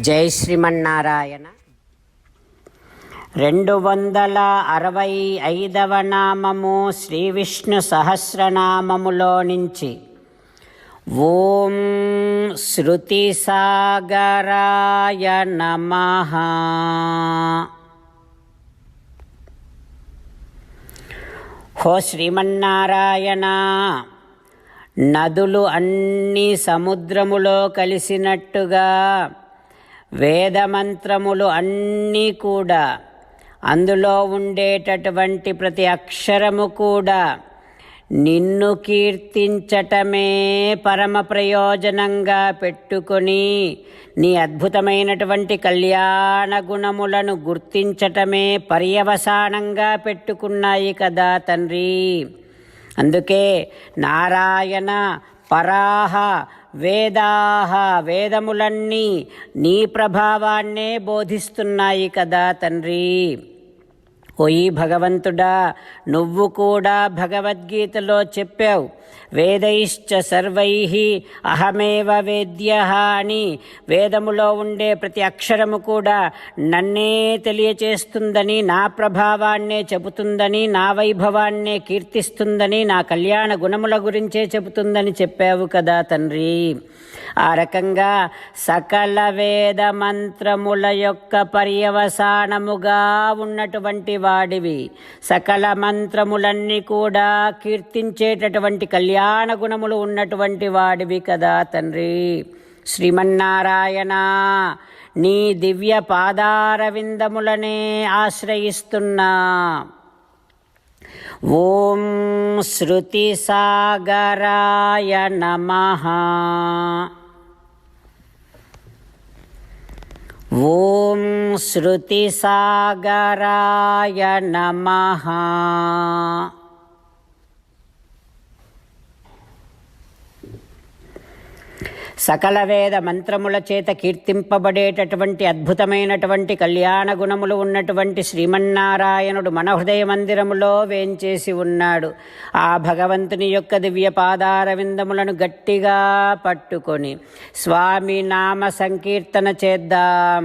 జై శ్రీమన్నారాయణ. రెండు వందల అరవై ఐదవ నామము శ్రీ విష్ణు సహస్రనామములో నుంచి ఓం శృతి సాగరాయ నమ. హో శ్రీమన్నారాయణ నదులు అన్ని సముద్రములో కలిసినట్టుగా వేదమంత్రములు అన్నీ కూడా అందులో ఉండేటటువంటి ప్రతి అక్షరము కూడా నిన్ను కీర్తించటమే పరమ ప్రయోజనంగా పెట్టుకొని నీ అద్భుతమైనటువంటి కళ్యాణ గుణములను గుర్తించటమే పర్యవసానంగా పెట్టుకున్నాయి కదా తండ్రి. అందుకే నారాయణ పరాహ వేదాహ వేదములన్నీ నీ ప్రభావాన్నే బోధిస్తున్నాయి కదా తండ్రి. ఓయి భగవంతుడా నువ్వు కూడా భగవద్గీతలో చెప్పావు. వేదైశ్చ సర్వై అహమేవ వేద్య అని వేదములో ఉండే ప్రతి అక్షరము కూడా నన్నే తెలియచేస్తుందని నా ప్రభావాన్నే చెబుతుందని నా వైభవాన్నే కీర్తిస్తుందని నా కళ్యాణ గుణముల గురించే చెబుతుందని చెప్పావు కదా తండ్రి. ఆ రకంగా సకల వేద మంత్రముల యొక్క పర్యవసానముగా ఉన్నటువంటి వాడివి. సకల మంత్రములన్నీ కూడా కీర్తించేటటువంటి కళ్యాణ గుణములు ఉన్నటువంటి వాడివి కదా తండ్రి. శ్రీమన్నారాయణ నీ దివ్య పాదారవిందములనే ఆశ్రయిస్తున్నా. ఓం శృతిసాగరాయ నమహా ఓం శృతిసాగరాయ నమః. సకల వేద మంత్రముల చేత కీర్తింపబడేటటువంటి అద్భుతమైనటువంటి కళ్యాణ గుణములు ఉన్నటువంటి శ్రీమన్నారాయణుడు మన హృదయ మందిరములో వేంచేసి ఉన్నాడు. ఆ భగవంతుని యొక్క దివ్య పాదారవిందములను గట్టిగా పట్టుకొని స్వామి నామ సంకీర్తన చేద్దాం.